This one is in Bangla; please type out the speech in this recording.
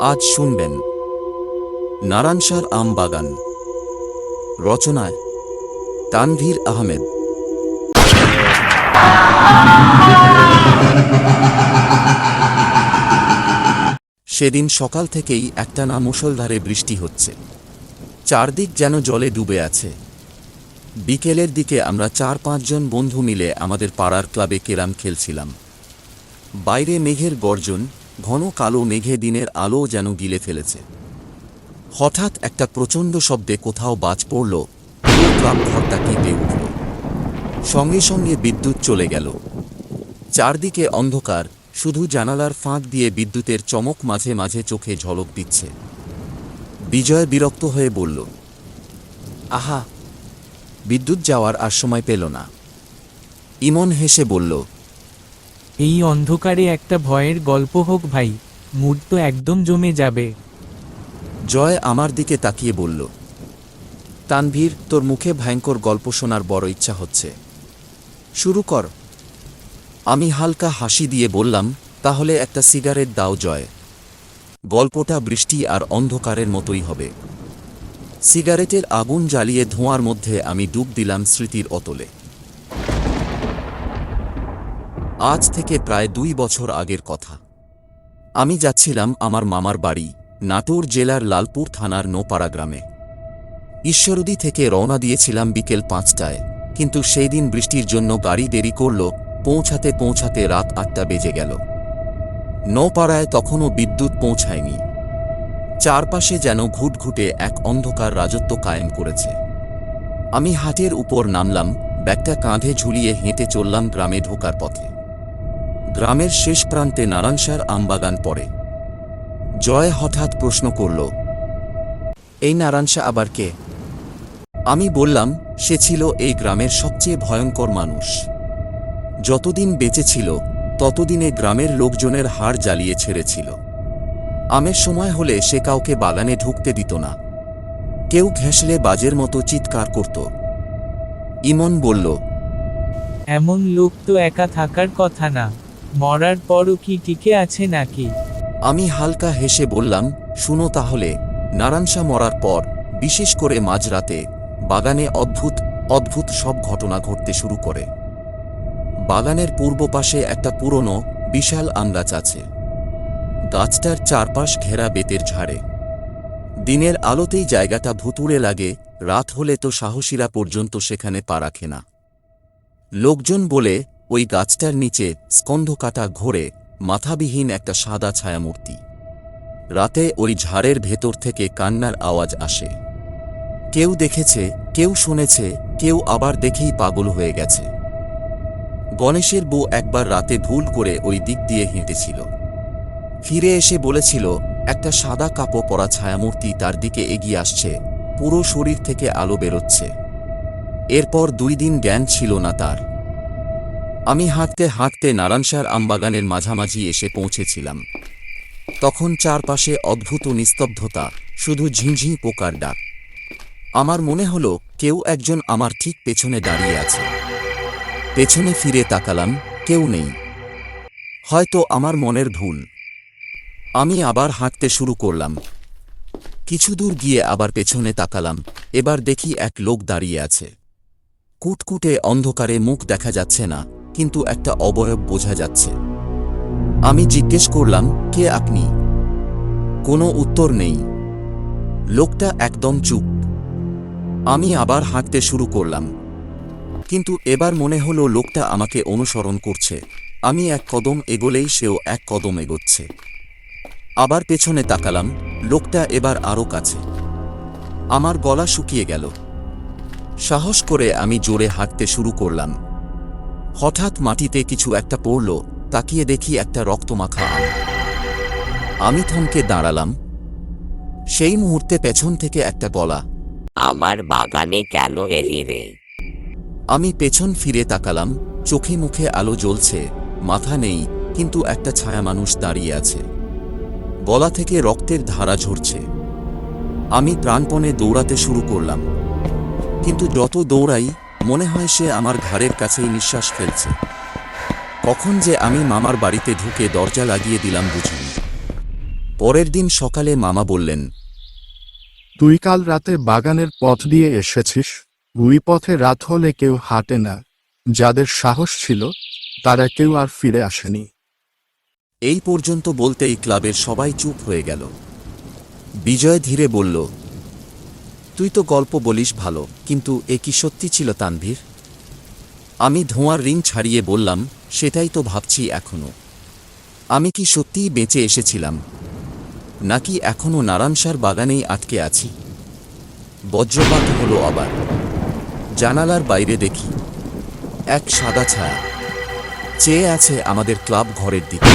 আজ শুনবেন নারায়ণসার আম বাগান রচনায় তানভীর আহমেদ। সেদিন সকাল থেকেই একটা না মুষলধারে বৃষ্টি হচ্ছে। চারদিক যেন জলে ডুবে আছে। বিকেলের দিকে আমরা চার পাঁচজন বন্ধু মিলে আমাদের পাড়ার ক্লাবে কেরাম খেলছিলাম। বাইরে মেঘের গর্জন ঘন কালো মেঘে দিনের আলো যেন গিলে ফেলেছে। হঠাৎ একটা প্রচণ্ড শব্দে কোথাও বাজ পড়ল, পুরো ক্লাব ঘরটা কেঁপে উঠল। সঙ্গে সঙ্গে বিদ্যুৎ চলে গেল। চারদিকে অন্ধকার, শুধু জানালার ফাঁক দিয়ে বিদ্যুতের চমক মাঝে মাঝে চোখে ঝলক দিচ্ছে। বিজয় বিরক্ত হয়ে বলল, আহা, বিদ্যুৎ যাওয়ার আর সময় পেল না। ইমন হেসে বলল এই অন্ধকারে একটা ভয়ের গল্প হোক ভাই, মুড তো একদম জমে যাবে। জয় আমার দিকে তাকিয়ে বলল, তানভীর, তোর মুখে ভয়ঙ্কর গল্প শোনার বড় ইচ্ছা হচ্ছে। শুরু কর। আমি হালকা হাসি দিয়ে বললাম, তাহলে একটা সিগারেট দাও জয়। গল্পটা বৃষ্টি আর অন্ধকারের মতোই হবে। সিগারেটের আগুন জ্বালিয়ে ধোঁয়ার মধ্যে আমি ডুব দিলাম স্মৃতির অতলে। আজ থেকে প্রায় দুই বছর আগের কথা। আমি যাচ্ছিলাম আমার মামার বাড়ি, নাটোর জেলার লালপুর থানার নোপাড়া গ্রামে। ঈশ্বরদী থেকে রওনা দিয়েছিলাম বিকেল পাঁচটায়, কিন্তু সেই দিন বৃষ্টির জন্য গাড়ি দেরি করল, পৌঁছাতে পৌঁছাতে রাত আটটা বেজে গেল। নৌপাড়ায় তখনও বিদ্যুৎ পৌঁছায়নি। চারপাশে যেন ঘুটঘুটে এক অন্ধকার রাজত্ব কায়েম করেছে। আমি হাটের উপর নামলাম, ব্যাগটা কাঁধে ঝুলিয়ে হেঁটে চললাম গ্রামে ঢোকার পথে। গ্রামের শেষ প্রান্তে নারায়ণসার আমবাগান পড়ে। জয় হঠাৎ প্রশ্ন করল, এই নারায়ণসা আবার কে? আমি বললাম, সে ছিল এই গ্রামের সবচেয়ে ভয়ঙ্কর মানুষ। যতদিন বেঁচে ছিল, ততদিনে গ্রামের লোকজনের হাড় জ্বালিয়ে ছেড়েছিল। আমের সময় হলে সে কাউকে বাগানে ঢুকতে দিত না। কেউ ঘেঁষলে বাজের মতো চিৎকার করত। ইমন বলল, এমন লোক তো একা থাকার কথা না। মরার পরও কি টিকে আছে নাকি? আমি হালকা হেসে বললাম, শুনো তাহলে। নারায়ণসা মরার পর, বিশেষ করে মাঝরাতে, বাগানে অদ্ভুত অদ্ভুত সব ঘটনা ঘটতে শুরু করে। বাগানের পূর্ব পাশে একটা পুরনো, বিশাল আম গাছ আছে। গাছটার চারপাশ ঘেরা বেতের ঝাড়ে। দিনের আলোতেই জায়গাটা ভুতুড়ে লাগে, রাত হলে তো সাহসীরা পর্যন্ত সেখানে পা রাখে না। লোকজন বলে ওই গাছটার নিচে স্কন্ধকাটা ঘোরে মাথাবিহীন একটা সাদা ছায়ামূর্তি। রাতে ওই ঝাড়ের ভেতর থেকে কান্নার আওয়াজ আসে। কেউ দেখেছে, কেউ শুনেছে, কেউ আবার দেখেই পাগল হয়ে গেছে। গণেশের বউ একবার রাতে ভুল করে ওই দিক দিয়ে হেঁটেছিল। ফিরে এসে বলেছিল, একটা সাদা কাপড় পরা ছায়ামূর্তি তার দিকে এগিয়ে আসছে, পুরো শরীর থেকে আলো বেরোচ্ছে। এরপর দুই দিন জ্ঞান ছিল না তার। আমি হাঁটতে হাঁটতে নারায়ণসার আমবাগানের মাঝামাঝি এসে পৌঁছেছিলাম। তখন চারপাশে অদ্ভুত নিস্তব্ধতা, শুধু ঝিঁঝি পোকার ডাক। আমার মনে হলো কেউ একজন আমার ঠিক পেছনে দাঁড়িয়ে আছে। পেছনে ফিরে তাকালাম, কেউ নেই। হয়তো আমার মনের ভুল। আমি আবার হাঁটতে শুরু করলাম। কিছু দূর গিয়ে আবার পেছনে তাকালাম, এবার দেখি এক লোক দাঁড়িয়ে আছে। কুটকুটে অন্ধকারে মুখ দেখা যাচ্ছে না। কিন্তু একটা অবয়ব বোঝা যাচ্ছে। আমি জিজ্ঞেস করলাম, কে আপনি? কোনো উত্তর নেই। লোকটা একদম চুপ। আমি আবার হাঁটতে শুরু করলাম। কিন্তু এবার মনে হলো লোকটা আমাকে অনুসরণ করছে। আমি এক কদম এগোলেই সেও এক কদম এগোচ্ছে। আবার পেছনে তাকালাম, লোকটা এবার আরও কাছে। আমার গলা শুকিয়ে গেল। সাহস করে আমি জোরে হাঁটতে শুরু করলাম। হঠাৎ মাটিতে কিছু একটা পড়ল তাকিয়ে দেখি একটা রক্তমাখা। আম আমি থমকে দাঁড়ালাম। সেই মুহূর্তে পেছন থেকে একটা গলা। আমার বাগানে কেন এলি রে? আমি পেছন ফিরে তাকালাম চোখে মুখে আলো জ্বলছে মাথা নেই কিন্তু একটা ছায়া মানুষ দাঁড়িয়ে আছে। গলা থেকে রক্তের ধারা ঝরছে। আমি প্রাণপণে দৌড়াতে শুরু করলাম। কিন্তু যত দৌড়াই মনে হয় সে আমার ঘাড়ের কাছেই নিঃশ্বাস ফেলছে। কখন যে আমি মামার বাড়িতে ঢুকে দরজা লাগিয়ে দিলাম বুঝিনি। পরের দিন সকালে মামা বললেন তুই কাল রাতে বাগানের পথ দিয়ে এসেছিস ওই পথে রাত হলে কেউ হাঁটে না। যাদের সাহস ছিল তারা কেউ আর ফিরে আসেনি। এই পর্যন্ত বলতেই ক্লাবের সবাই চুপ হয়ে গেল। বিজয় ধীরে বলল তুই তো গল্প বলিস ভালো, কিন্তু এ কি সত্যি ছিল তানভীর? আমি ধোঁয়ার রিং ছাড়িয়ে বললাম, সেটাই তো ভাবছি এখনও আমি কি সত্যিই বেঁচে এসেছিলাম? নাকি এখনও নারায়ণসার বাগানেই আটকে আছি? বজ্রপাত হলো আবার। জানালার বাইরে দেখি, এক সাদা ছায়া। চেয়ে আছে আমাদের ক্লাব ঘরের দিকে।